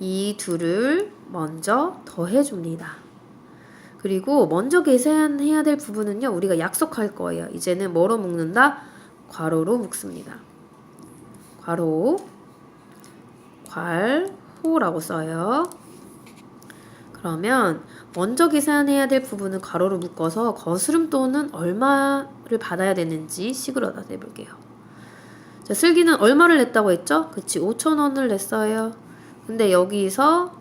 이 둘을 먼저 더해 줍니다. 그리고 먼저 계산해야 될 부분은요, 우리가 약속할 거예요. 이제는 뭐로 묶는다? 괄호로 묶습니다. 괄호, 괄호라고 써요. 그러면 먼저 계산해야 될 부분은 괄호로 묶어서 거스름 돈은 얼마를 받아야 되는지 식으로 다 내볼게요. 자, 슬기는 얼마를 냈다고 했죠? 그치, 5천원을 냈어요. 근데 여기서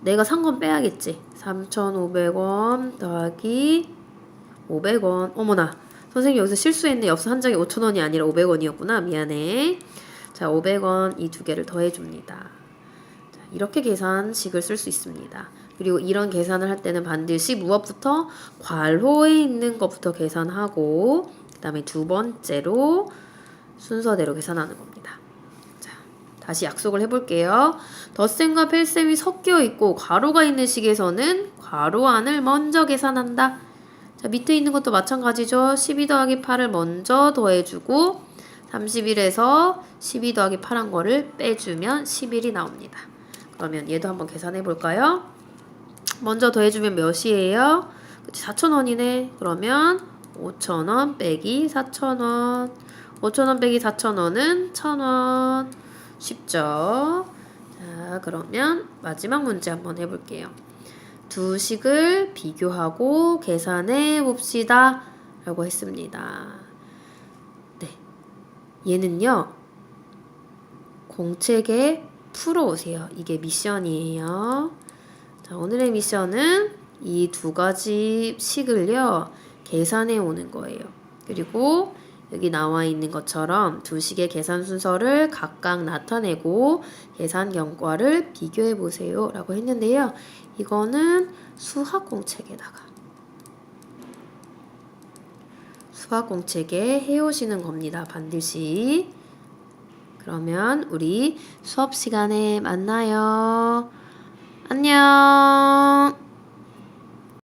내가 산 건 빼야겠지. 3,500원 더하기 500원. 어머나. 선생님 여기서 실수했네. 엽서 한 장에 5,000원이 아니라 500원이었구나. 미안해. 자, 500원 이 두 개를 더해줍니다. 자, 이렇게 계산식을 쓸 수 있습니다. 그리고 이런 계산을 할 때는 반드시 무엇부터 괄호에 있는 것부터 계산하고 그 다음에 두 번째로 순서대로 계산하는 겁니다. 자, 다시 약속을 해볼게요. 덧셈과 펠셈이 섞여 있고 괄호가 있는 식에서는 괄호 안을 먼저 계산한다. 자, 밑에 있는 것도 마찬가지죠. 12 더하기 8을 먼저 더해주고 31에서 12 더하기 8한 거를 빼주면 11이 나옵니다. 그러면 얘도 한번 계산해 볼까요? 먼저 더해주면 몇이에요? 4,000원이네. 그러면 5,000원 빼기 4,000원. 5,000원 빼기 4,000원은 1,000원. 쉽죠? 자, 그러면 마지막 문제 한번 해볼게요. 두 식을 비교하고 계산해 봅시다. 라고 했습니다. 네. 얘는요, 공책에 풀어오세요. 이게 미션이에요. 자, 오늘의 미션은 이 두 가지 식을요, 계산해 오는 거예요. 그리고 여기 나와 있는 것처럼 두 식의 계산 순서를 각각 나타내고 계산 경과를 비교해 보세요. 라고 했는데요. 이거는 수학 공책에다가 수학 공책에 해오시는 겁니다. 반드시. 그러면 우리 수업 시간에 만나요. 안녕.